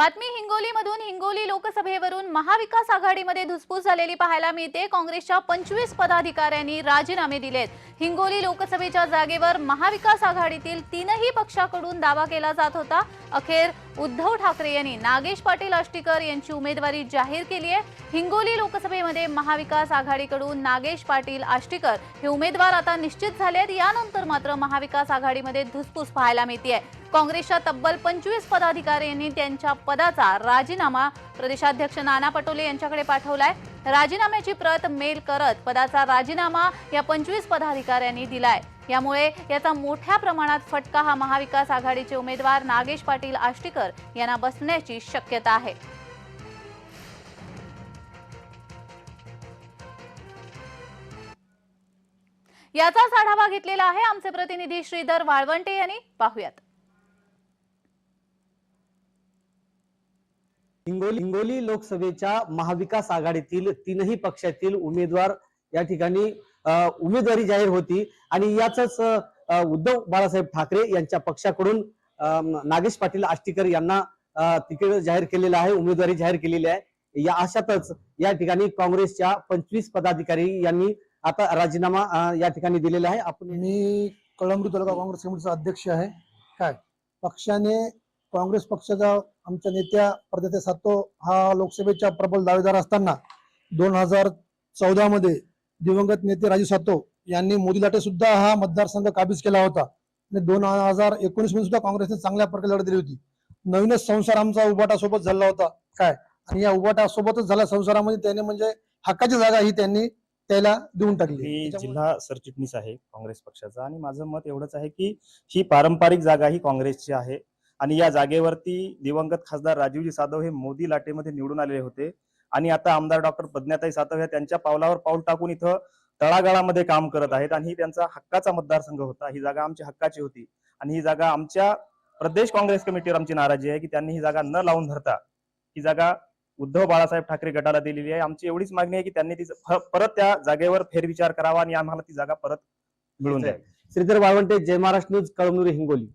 बातमी हिंगोलीमधून हिंगोली लोकसभेवरून महाविकास आघाडीमध्ये धुसफूस झालेली पाहायला मिळते. काँग्रेसच्या पंचवीस पदाधिकाऱ्यांनी राजीनामे दिलेत. हिंगोली लोकसभेच्या जागेवर महाविकास आघाडीतील तीनही पक्षाकडून दावा केला जात होता. अखेर उद्धव ठाकरे यांनी नागेश पाटील आष्टीकर यांची उमेदवारी जाहीर केली आहे. हिंगोली लोकसभेमध्ये महाविकास आघाडीकडून नागेश पाटील आष्टीकर हे उमेदवार आता निश्चित झाले आहेत यानंतर मात्र महाविकास आघाडीमध्ये धुसफूस पाहायला मिळते काँग्रेसच्या तब्बल पंचवीस पदाधिकाऱ्यांनी त्यांच्या पदाचा राजीनामा प्रदेशाध्यक्ष नाना पटोले यांच्याकडे पाठवलाय. राजीनाम्याची प्रत मेल करत पदाचा राजीनामा या पंचवीस पदाधिकाऱ्यांनी दिलाय. यामुळे याचा मोठ्या प्रमाणात फटका हा महाविकास आघाडीचे उमेदवार नागेश पाटील आष्टीकर यांना बसण्याची शक्यता आहे. याचाच आढावा घेतलेला आहे आमचे प्रतिनिधी श्रीधर वाळवंटे यांनी. पाहूयात. हिंगोली हिंगोली लोकसभेच्या महाविकास आघाडीतील तीनही पक्षातील उमेदवार या ठिकाणी उमेदवारी जाहीर होती. आणि याच उद्धव बाळासाहेब ठाकरे यांच्या पक्षाकडून नागेश पाटील आष्टीकर यांना तिकीट जाहीर केलेलं आहे उमेदवारी जाहीर केलेली आहे. या अशातच या ठिकाणी काँग्रेसच्या पंचवीस पदाधिकारी यांनी आता राजीनामा या ठिकाणी दिलेला आहे. आपण मी कळमडी तालुका काँग्रेस कमिटीचा अध्यक्ष आहे. काय? पक्षाने काँग्रेस पक्षाचा आमच्या नेत्या प्रदेते सातो हा लोकसभेच्या प्रबल दावेदार असताना दोन हजार चौदा मध्ये दिवंगत नेते राजू सातो यांनी मोदी लाटे सुद्धा हा मतदारसंघ काबीज केला होता. आणि दोन हजार एकोणीसमध्ये सुद्धा काँग्रेसने चांगल्या प्रकारे लढत दिली होती. नवीनच संसार आमचा उबाटासोबत झाला होता. काय? आणि या उबाटासोबतच झाला संसारामध्ये त्याने म्हणजे हक्काची जागा ही त्यांनी त्याला देऊन टाकली. मी जिल्हा सरचिटणीस आहे काँग्रेस पक्षाचा आणि माझं मत एवढंच आहे की ही पारंपरिक जागा ही काँग्रेसची आहे. आणि या जागेवरती दिवंगत खासदार राजीवजी सातव हे मोदी लाटेमध्ये निवडून आलेले होते. आणि आता आमदार डॉक्टर प्रज्ञाताई सातव या त्यांच्या पावलावर पाऊल टाकून इथं तळागाळामध्ये काम करत आहेत आणि ही त्यांचा हक्काचा मतदारसंघ होता. ही जागा आमची हक्काची होती. आणि ही जागा आमच्या प्रदेश काँग्रेस कमिटीवर आमची नाराजी आहे की त्यांनी ही जागा न लावून धरता ही जागा उद्धव बाळासाहेब ठाकरे गटाला दिलेली आहे. आमची एवढीच मागणी आहे की त्यांनी ती परत त्या जागेवर फेरविचार करावा आणि आम्हाला ती जागा परत मिळून द्यावी. श्रीधर वाळवंटे जय महाराष्ट्र न्यूज कळमनुरी हिंगोली.